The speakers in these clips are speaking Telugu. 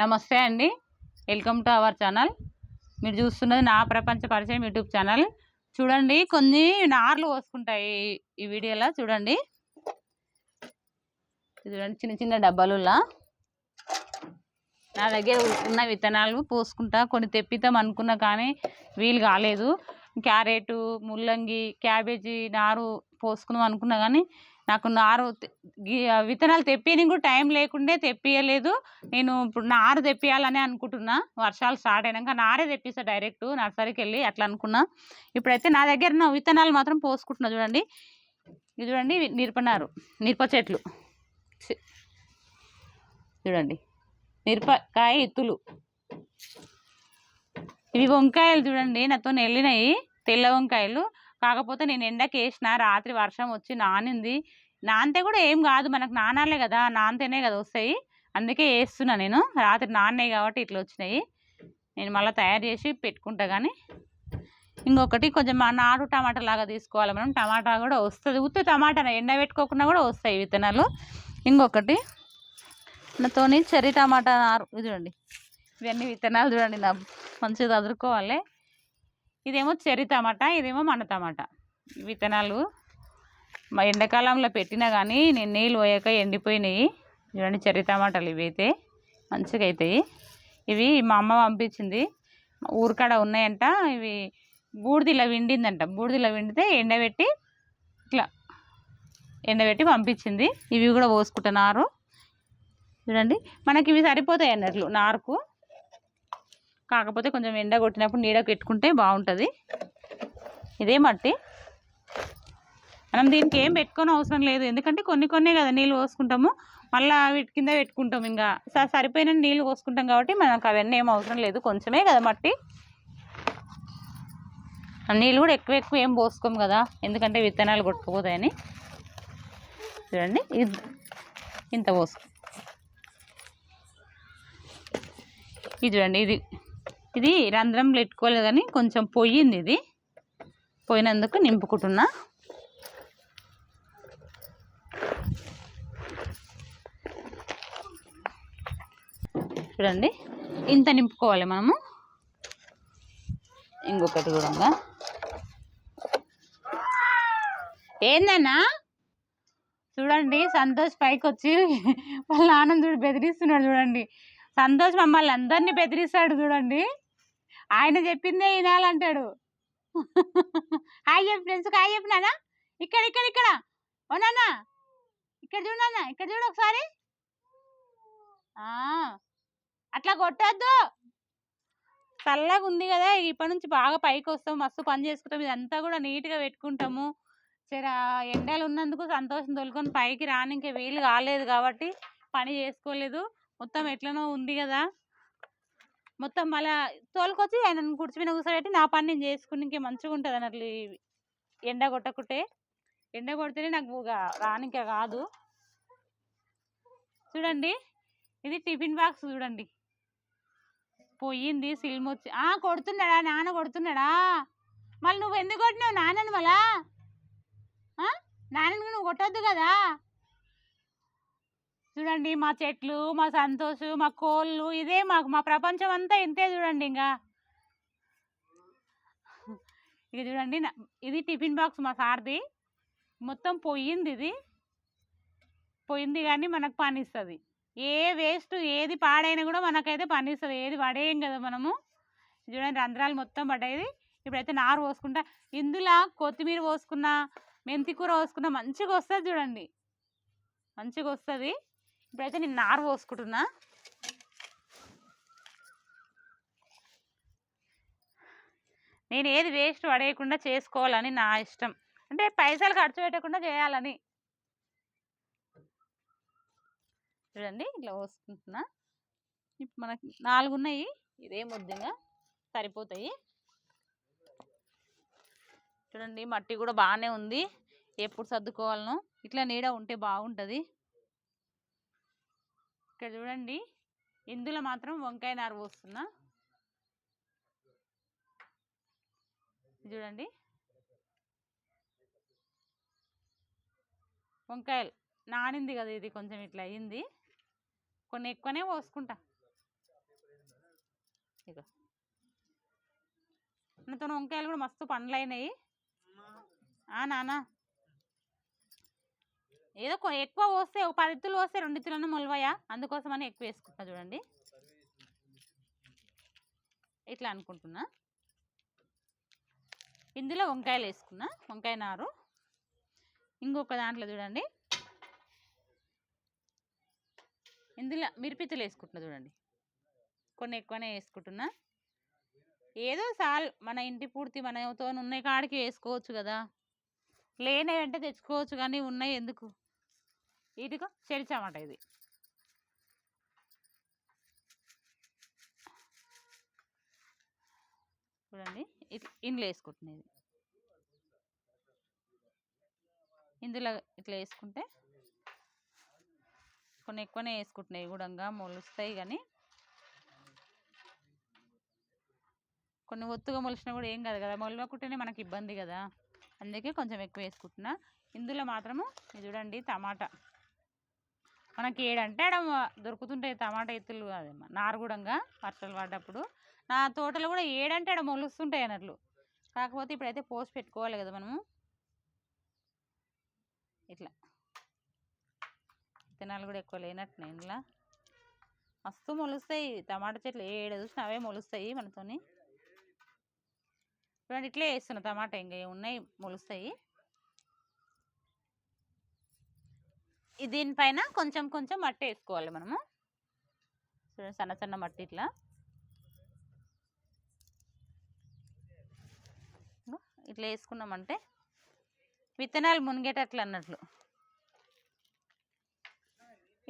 నమస్తే అండి. వెల్కమ్ టు అవర్ ఛానల్ మీరు చూస్తున్నది నా ప్రపంచ పరిచయం యూట్యూబ్ ఛానల్ చూడండి కొన్ని నార్లు పోసుకుంటాయి ఈ వీడియోలో. చూడండి. ఇది చూడండి చిన్న చిన్న డబ్బాలులా. నా దగ్గర ఉన్న విత్తనాలు పోసుకుంటా కొన్ని తెప్పిద్దాం అనుకున్నా కానీ వీలు కాలేదు. క్యారెట్ ముల్లంగి క్యాబేజీ నారు పోసుకుందాం అనుకున్నా కానీ నాకు నారు విత్తనాలు తెప్పియని కూడా టైం లేకుండే తెప్పియలేదు. నేను ఇప్పుడు నారు తెప్పియాలని అనుకుంటున్నా. వర్షాలు స్టార్ట్ అయినాక నారే తెప్పిస్తా డైరెక్ట్ నర్సరీకి వెళ్ళి అట్లా అనుకున్నా. ఇప్పుడైతే నా దగ్గర నా విత్తనాలు మాత్రం పోసుకుంటున్నా చూడండి. ఇది చూడండి ఇవి మిరపనారు మిరప చెట్లు. చూడండి. మిరపకాయ ఇత్తులు ఇవి వంకాయలు చూడండి నాతో వెళ్ళినాయి. తెల్ల వంకాయలు. కాకపోతే నేను ఎండకి వేసిన రాత్రి వర్షం వచ్చి నానింది. నానితే కూడా ఏం కాదు మనకు నానాలే కదా నానితేనే కదా వస్తాయి. అందుకే వేస్తున్నా నేను. రాత్రి నాన్నాయి కాబట్టి ఇట్లా వచ్చినాయి. నేను మళ్ళీ తయారు చేసి పెట్టుకుంటా కానీ ఇంకొకటి కొంచెం మా నాటు టమాటా లాగా తీసుకోవాలి మనం. టమాటా కూడా వస్తుంది. ఉత్త టమాటా ఎండ పెట్టుకోకుండా కూడా వస్తాయి విత్తనాలు. ఇంకొకటి నాతోని చెర్రీ టమాటా నారు. ఇది చూడండి. ఇవన్నీ విత్తనాలు చూడండి. నా మంచిగా చదువుకోవాలి ఇదేమో చెర్రీ టమాటా ఇదేమో మన టమాటా. విత్తనాలు మా ఎండాకాలంలో పెట్టినా కానీ నేను నీళ్ళు పోయాక ఎండిపోయినాయి. చూడండి చెర్రీ టమాటాలు ఇవి అయితే మంచిగా అవుతాయి ఇవి మా అమ్మ పంపించింది. ఊరికాడ ఉన్నాయంట. ఇవి బూడిదిలా విండిందంట. బూడిదిలా విండితే ఎండబెట్టి ఇట్లా ఎండబెట్టి పంపించింది. ఇవి కూడా పోసుకుంటున్నారు. చూడండి. మనకి ఇవి సరిపోతాయి అన్నట్లు నారుకు. కాకపోతే కొంచెం ఎండ కొట్టినప్పుడు నీడ పెట్టుకుంటే బాగుంటుంది. ఇదే మట్టి. మనం దీనికి ఏం పెట్టుకొని అవసరం లేదు. ఎందుకంటే కొన్ని కొన్నే కదా నీళ్ళు పోసుకుంటాము. మళ్ళీ వీటి కింద పెట్టుకుంటాం ఇంకా. స- సరిపోయిన నీళ్ళు పోసుకుంటాం కాబట్టి మనకు అవన్నీ ఏం అవసరం లేదు. కొంచెమే కదా మట్టి. నీళ్ళు కూడా ఎక్కువ ఎక్కువ ఏం పోసుకోము కదా. ఎందుకంటే విత్తనాలు కొట్టుకుపోతాయని. చూడండి. ఇంత పోసుకో ఇది చూడండి. ఇది ఇది రంధ్రం పెట్టుకోలేదు కానీ కొంచెం పొయ్యింది ఇది. పోయినందుకు నింపుకుంటున్నా. చూడండి ఇంత నింపుకోవాలి మనము. ఇంకొకటి కూడా ఏందన్నా? చూడండి సంతోష్ పైకి వచ్చి వాళ్ళ ఆనందుడు బెదిరిస్తున్నాడు చూడండి. సంతోష్ మమ్మల్ని అందరినీ బెదిరిస్తాడు చూడండి. ఆయన చెప్పిందే వినాలంటాడు. హాయ్ చెప్పు ఫ్రెండ్స్కి హాయ్ చెప్పినానా ఇక్కడ ఇక్కడ ఇక్కడ. ఓ ఇక్కడ చూడు ఇక్కడ చూడు ఒకసారి. అట్లా కొట్టద్దు. చల్లగా ఉంది కదా ఇప్పటి నుంచి బాగా పైకి వస్తాం మస్తు పని చేసుకుంటాం ఇదంతా కూడా నీట్గా పెట్టుకుంటాము. సరే ఎండలు ఉన్నందుకు సంతోషం తోలుకొని పైకి రానికి వీలు కాలేదు కాబట్టి పని చేసుకోలేదు. మొత్తం ఎట్లనో ఉంది కదా! మొత్తం మళ్ళా తోలుకొచ్చి ఆయన కూర్చుని కూర్చోబెట్టి నా పని నేను చేసుకుని ఇంకే మంచిగా ఉంటుంది అన్నట్లు ఎండ కొట్టకుంటే. ఎండ కొడితేనే నాకు రానిక కాదు. చూడండి ఇది టిఫిన్ బాక్స్ చూడండి. పోయింది సిల్మ్ వచ్చి ఆ కొడుతున్నాడా నాన్న కొడుతున్నాడా? మళ్ళీ నువ్వు ఎందుకు కొట్టినావు నాన్నను మళ్ళా? నాన్నను నాన్నని నువ్వు కొట్టొద్దు కదా! చూడండి మా చెట్లు మా సంతోష్ మా కోళ్ళు ఇదే మాకు మా ప్రపంచం అంతా ఇంతే చూడండి ఇంకా ఇక చూడండి ఇది టిఫిన్ బాక్స్ మా సార్ది. మొత్తం పోయింది ఇది. పోయింది కానీ మనకు పనిస్తుంది. ఏ వేస్ట్ ఏది పాడైనా కూడా మనకైతే పనిస్తుంది. ఏది పడేయం కదా మనము. చూడండి రంధ్రాలు మొత్తం పడ్డాయి. ఇప్పుడైతే నారు పోసుకుంటా. ఇందులో కొత్తిమీర పోసుకున్నా మెంతికూర పోసుకున్నా మంచిగా వస్తుంది చూడండి. మంచిగా వస్తుంది. ఇప్పుడైతే నేను నారు పోసుకుంటున్నా. నేను ఏది వేస్ట్ పడేయకుండా చేసుకోవాలని నా ఇష్టం. అంటే పైసలు ఖర్చు పెట్టకుండా చేయాలని. చూడండి ఇట్లా పోసుకుంటున్నా. ఇప్పుడు మనకి నాలుగు ఉన్నాయి. ఇదే ముద్దంగా సరిపోతాయి. చూడండి మట్టి కూడా బాగానే ఉంది. ఎప్పుడు సర్దుకోవాలనో. ఇట్లా నీడ ఉంటే బాగుంటుంది. ఇక్కడ చూడండి. ఇందులో మాత్రం వంకాయ నారు పోస్తున్నా. చూడండి. వంకాయలు నానింది కదా ఇది కొంచెం ఇట్లా అయింది. కొన్ని ఎక్కువనే పోసుకుంటా. ఇగో నాతో వంకాయలు కూడా మస్తు పండ్లు అయినాయి ఆ నాన్న ఏదో ఎక్కువ పోస్తే ఒక పది ఇత్తులు పోస్తే రెండు ఇత్తులను మొలవయా? అందుకోసమని ఎక్కువ వేసుకుంటా చూడండి. ఇట్లా అనుకుంటున్నా. ఇందులో వంకాయలు వేసుకున్నా. వంకాయ నారు. ఇంకొక దాంట్లో చూడండి. ఇందులో మిరిపిత్తులు వేసుకుంటున్నా చూడండి. కొన్ని ఎక్కువనే వేసుకుంటున్నా. ఏదో సాల్ మన ఇంటి పూర్తి మనతో ఉన్న కాడికి వేసుకోవచ్చు కదా. లేని అంటే తెచ్చుకోవచ్చు కానీ ఉన్నాయి ఎందుకు? ఇదిగో చెరిచామాట ఇది. చూడండి ఇది ఇందులో వేసుకుంటున్నది ఇందులో ఇట్లా వేసుకుంటే కొన్ని ఎక్కువనే వేసుకుంటున్నాయి గుడంగా మొలుస్తాయి కానీ. కొన్ని ఒత్తుగా మొలిసినా కూడా ఏం కాదు కదా మొలవకుంటేనే మనకి ఇబ్బంది కదా. అందుకే కొంచెం ఎక్కువ వేసుకుంటున్నా. ఇందులో మాత్రము చూడండి టమాటా. మనకి ఏడంటే ఆడ దొరుకుతుంటాయి టమాటా ఎత్తులు అదేమో నారుగుడంగా వర్షాలు పడ్డప్పుడు. నా తోటలో కూడా ఏడంటే ఆడ మొలుస్తుంటాయి అన్నట్లు. కాకపోతే ఇప్పుడైతే పోసి పెట్టుకోవాలి కదా మనము. ఇట్లా. విత్తనాలు కూడా ఎక్కువ లేనట్టున్నాయి ఇందులో. మస్తు మొలుస్తాయి టమాటా చెట్లు. ఏడు చూసినా అవే మొలుస్తాయి మనతోని. చూడండి ఇట్లే వేస్తున్నా టమాటా ఇంకా. ఉన్నాయి మొలుస్తాయి. దీనిపైన కొంచెం కొంచెం మట్టి వేసుకోవాలి మనము. చూడండి సన్న సన్న మట్టి ఇట్లా. ఇట్లా వేసుకున్నామంటే విత్తనాలు మునిగేటట్లు అన్నట్లు.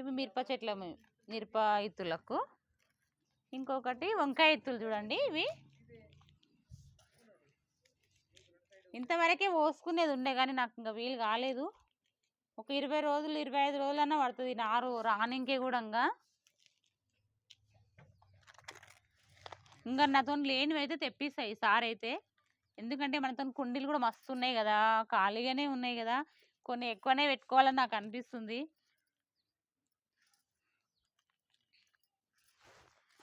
ఇవి మిరప చెట్ల మిరప ఇత్తులకు ఇంకొకటి వంకాయ ఇత్తులు చూడండి ఇవి. ఇంతవరకే పోసుకునేది ఉండే కానీ నాకు ఇంకా వీలు కాలేదు. ఒక ఇరవై రోజులు ఇరవై ఐదు రోజులన్నా పడుతుంది. నారు రానికే కూడా ఇంకా. ఇంకా నాతో లేనివైతే తెప్పిస్తాయి సార్ అయితే. ఎందుకంటే మనతో కుండీలు కూడా మస్తు ఉన్నాయి కదా. ఖాళీగానే ఉన్నాయి కదా. కొన్ని ఎక్కువనే పెట్టుకోవాలని నాకు అనిపిస్తుంది.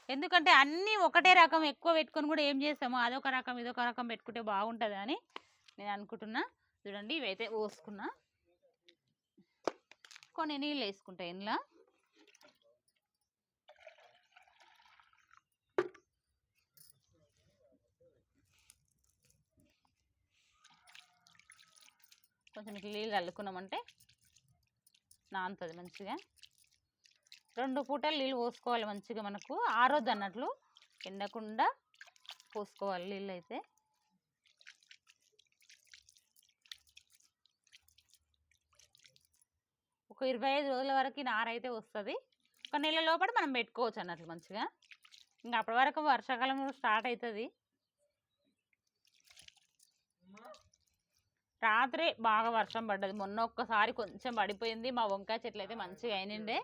ఎందుకంటే అన్నీ ఒకటే రకం. ఎక్కువ పెట్టుకొని కూడా ఏం చేస్తాము అదొక రకం ఇదొక రకం పెట్టుకుంటే బాగుంటుంది అని నేను అనుకుంటున్నా. చూడండి ఇవైతే పోసుకున్నా. కొన్ని నీళ్ళు వేసుకుంటా ఇందులో. కొంచెం ఇట్లా నీళ్ళు అల్లుకున్నామంటే నానుతుంది మంచిగా. రెండు పూటలు నీళ్ళు పోసుకోవాలి మంచిగా మనకు ఆరోద్దు అన్నట్లు ఎండకుండా పోసుకోవాలి నీళ్ళు అయితే. ఒక ఇరవై ఐదు రోజుల వరకు నార అయితే వస్తుంది. ఒక నెల లోపల మనం పెట్టుకోవచ్చు అన్నట్లు మంచిగా. ఇంకా అప్పటి వరకు వర్షాకాలం స్టార్ట్ అవుతుంది రాత్రే బాగా వర్షం పడ్డది. మొన్న ఒక్కసారి కొంచెం పడిపోయింది. మా వంకాయ చెట్లు అయితే మంచిగా అయినండే.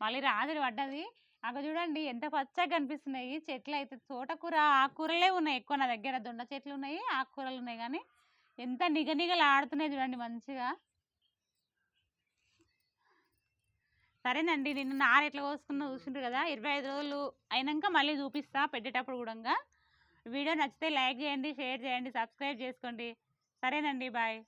మళ్ళీ రాత్రి పడ్డది. అక్కడ చూడండి ఎంత పచ్చగా కనిపిస్తున్నాయి. చెట్లు అయితే తోటకూర ఆకుకూరలే ఉన్నాయి ఎక్కువ నా దగ్గర. దొండ చెట్లు ఉన్నాయి ఆకుకూరలు ఉన్నాయి కానీ ఎంత నిగనిగలు ఆడుతున్నాయి చూడండి మంచిగా. సరేనండి. నిన్ను నార ఎట్లా కోసుకున్నా చూసిండ్రు కదా! ఇరవై ఐదు రోజులు అయినాక మళ్ళీ చూపిస్తా పెట్టేటప్పుడు కూడా. వీడియో నచ్చితే లైక్ చేయండి షేర్ చేయండి సబ్స్క్రైబ్ చేసుకోండి. సరేనండి. బాయ్.